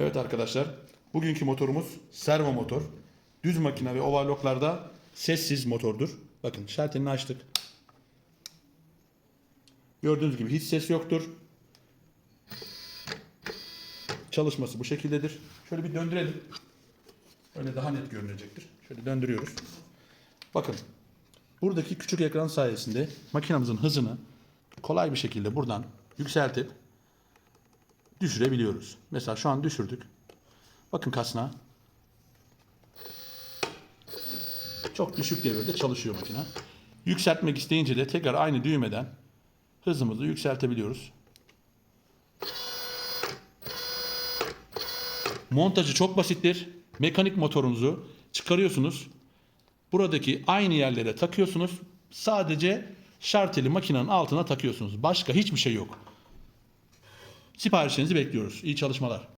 Evet arkadaşlar, bugünkü motorumuz servo motor. Düz makine ve overlocklarda sessiz motordur. Bakın şalterini açtık. Gördüğünüz gibi hiç ses yoktur. Çalışması bu şekildedir. Şöyle bir döndürelim. Öyle daha net görünecektir. Şöyle döndürüyoruz. Bakın. Buradaki küçük ekran sayesinde makinamızın hızını kolay bir şekilde buradan yükseltip düşürebiliyoruz. Mesela şu an düşürdük. Bakın kasna. Çok düşük devirde çalışıyor makine. Yükseltmek isteyince de tekrar aynı düğmeden hızımızı yükseltebiliyoruz. Montajı çok basittir. Mekanik motorunuzu çıkarıyorsunuz. Buradaki aynı yerlere takıyorsunuz. Sadece şarteli makinenin altına takıyorsunuz. Başka hiçbir şey yok. Siparişlerinizi bekliyoruz. İyi çalışmalar.